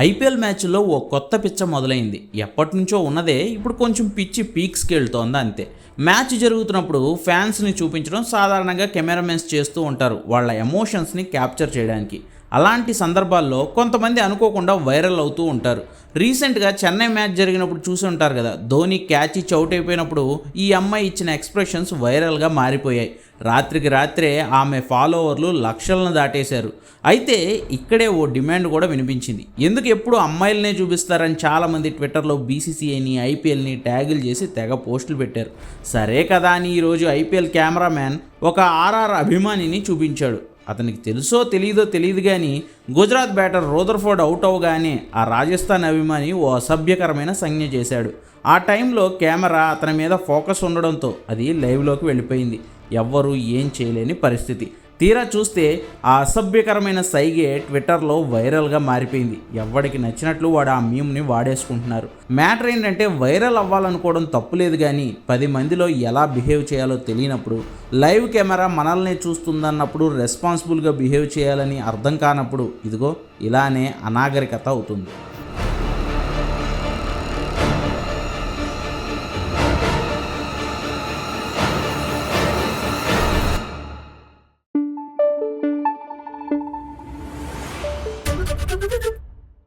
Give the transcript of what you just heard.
IPL మ్యాచ్లో ఓ కొత్త పిచ్చ మొదలైంది. ఎప్పటి నుంచో ఉన్నదే ఇప్పుడు కొంచెం పిచ్చి పీక్స్కి వెళ్తోంది అంతే. మ్యాచ్ జరుగుతున్నప్పుడు ఫ్యాన్స్ని చూపించడం సాధారణంగా కెమెరామెన్స్ చేస్తూ ఉంటారు వాళ్ళ ఎమోషన్స్ని క్యాప్చర్ చేయడానికి. అలాంటి సందర్భాల్లో కొంతమంది అనుకోకుండా వైరల్ అవుతూ ఉంటారు. రీసెంట్గా చెన్నై మ్యాచ్ జరిగినప్పుడు చూసి ఉంటారు కదా ధోని క్యాచ్ ఇచ్చి అవుట్ అయిపోయినప్పుడు ఈ అమ్మాయి ఇచ్చిన ఎక్స్ప్రెషన్స్ వైరల్గా మారిపోయాయి. రాత్రికి రాత్రే ఆమె ఫాలోవర్లు లక్షలను దాటేశారు. అయితే ఇక్కడే ఓ డిమాండ్ కూడా వినిపించింది. ఎందుకు ఎప్పుడు అమ్మాయిలనే చూపిస్తారని చాలామంది ట్విట్టర్లో బీసీసీఐని ఐపీఎల్ని ట్యాగులు చేసి తెగ పోస్టులు పెట్టారు. సరే కదా అని ఈరోజు ఐపీఎల్ కెమెరామ్యాన్ ఒక ఆర్ఆర్ అభిమానిని చూపించాడు. అతనికి తెలుసో తెలియదో తెలియదు కానీ గుజరాత్ బ్యాటర్ రోదర్ఫోర్డ్ అవుట్ అవగానే ఆ రాజస్థాన్ అభిమాని ఓ అసభ్యకరమైన సంజ్ఞ చేశాడు. ఆ టైంలో కెమెరా అతని మీద ఫోకస్ ఉండడంతో అది లైవ్లోకి వెళ్ళిపోయింది. ఎవ్వరూ ఏం చేయలేని పరిస్థితి. తీరా చూస్తే ఆ అసభ్యకరమైన సైగే ట్విట్టర్లో వైరల్గా మారిపోయింది. ఎవడికి నచ్చినట్లు వాడు ఆ మీమ్ని వాడేసుకుంటున్నారు. మ్యాటర్ ఏంటంటే వైరల్ అవ్వాలనుకోవడం తప్పులేదు కానీ పది మందిలో ఎలా బిహేవ్ చేయాలో తెలియనప్పుడు లైవ్ కెమెరా మనల్ని చూస్తుందన్నప్పుడు రెస్పాన్సిబుల్గా బిహేవ్ చేయాలని అర్థం కానప్పుడు ఇదిగో ఇలానే అనాగరికత అవుతుంది.